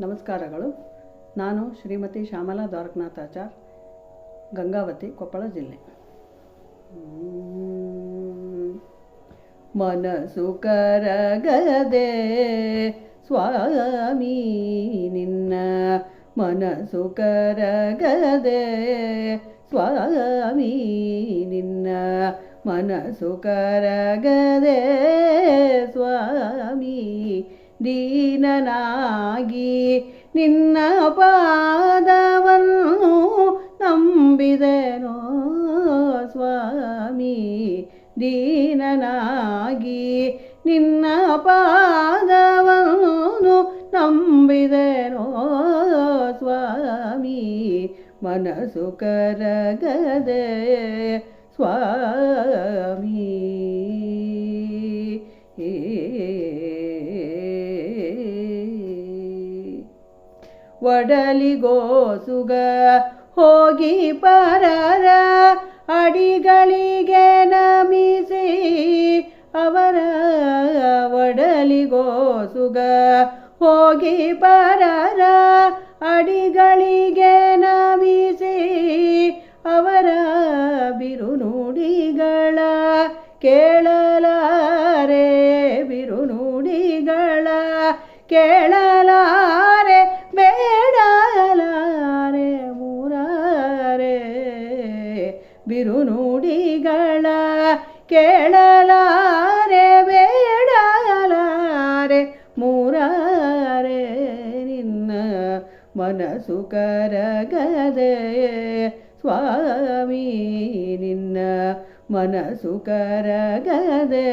ನಮಸ್ಕಾರಗಳು. ನಾನು ಶ್ರೀಮತಿ ಶ್ಯಾಮಲಾ ದ್ವಾರಕನಾಥಾಚಾರ್, ಗಂಗಾವತಿ, ಕೊಪ್ಪಳ ಜಿಲ್ಲೆ. ಮನಸು ಮನಸ್ಸು ಕರಗದೆ ಸ್ವಾಮಿ ನಿನ್ನ ಮನಸ್ಸು ಕರಗದೆ ಸ್ವಾಮಿ ನಿನ್ನ ಮನಸ್ಸು ಕರಗದೆ ಸ್ವಾಮಿ ದೀನನಾಗಿ ನಿನ್ನ ಪಾದವನ್ನು ನಂಬಿದೆನೋ ಸ್ವಾಮಿ? ದೀನನಾಗಿ ನಿನ್ನ ಪಾದವನ್ನು ನಂಬಿದೆನೋ ಸ್ವಾಮಿ? ಮನಸ್ಸು ಕರಗದೆ ಸ್ವಾಮಿ. ಒಡಲಿಗೋಸುಗ ಹೋಗಿ ಪರರ ಅಡಿಗಳಿಗೆ ನಮಿಸಿ, ಅವರ ಒಡಲಿಗೋಸುಗ ಹೋಗಿ ಪರರ ಅಡಿಗಳಿಗೆ ನಮಿಸಿ, ಅವರ ಬಿರುನುಡಿಗಳ ಕೇಳಲಾರೆ ಬಿರುನುಡಿಗಳ ಕೇಳಲಾರೆ ಬಿರುನುಡಿಗಳ ಕೇಳಲಾರೆ ಬೇಡಲಾರೆ ಮೂರಾರೆ ನಿನ್ನ ಮನಸ್ಸು ಕರಗದೆ. ಸ್ವಾಮಿ ನಿನ್ನ ಮನಸ್ಸು ಕರಗದೆ.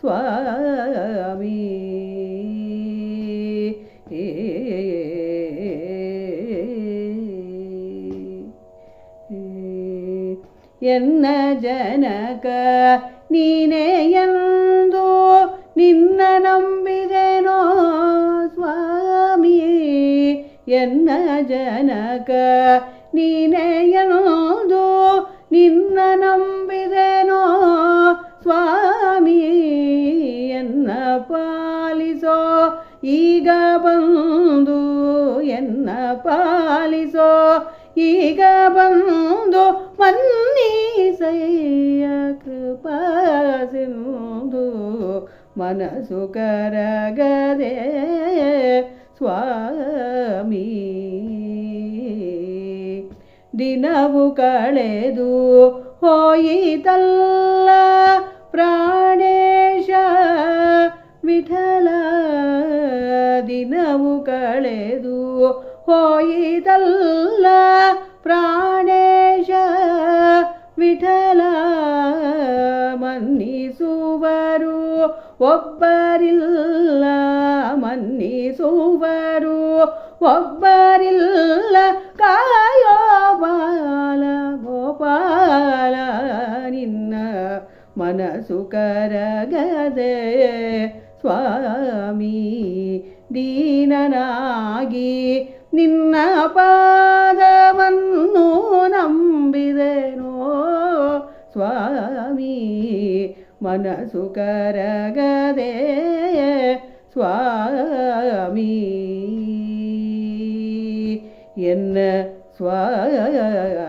ಸ್ವಾಮಿ ಎನ್ನ ಜನಕ ನೀನೇ ಎಂದು ನಿನ್ನ ನಂಬಿದೆನೋ ಸ್ವಾಮಿ ಎನ್ನ ಜನಕ ನೀನೇ ಎಂದು ನಿನ್ನ ನಂಬಿದೆನೋ ಸ್ವಾಮಿ ಎನ್ನ ಪಾಲಿಸೋ ಈಗ ಬಂದು ಎನ್ನ ಪಾಲಿಸೋ ಈಗ ಬಂದು ಮನ್ನೀಸಯ್ಯ ಕೃಪಾ ಸಿಂಧು ಮನಸ್ಸು ಕರಗದೆ ಸ್ವಾಮಿ ದಿನವು ಕಳೆದು ಹೋಯಿತಲ್ಲ ಪ್ರಾಣೇಶ ವಿಠಲ ದಿನವು ಕಳೆದು ಹೋಯಿತಲ್ಲ ಪ್ರಾಣೇಶ ವಿಠಲ ಮನ್ನಿಸುವರು. ಒಬ್ಬರಿಲ್ಲ ಮನ್ನಿಸುವರು. ಒಬ್ಬರಿಲ್ಲ ಕಾಯೋ ಬಾಲ ಗೋಪಾಲ ನಿನ್ನ ಮನಸ್ಸು ಕರಗದೆ. ಸ್ವಾಮಿ ದೀನನಾಗಿ ನಿನ್ನ ಪಾದವನ್ನು ಮನಸ್ಸು ಕರಗದೆ ಸ್ವಾಮಿ ಎನ್ನ ಸ್ವಾಮಿ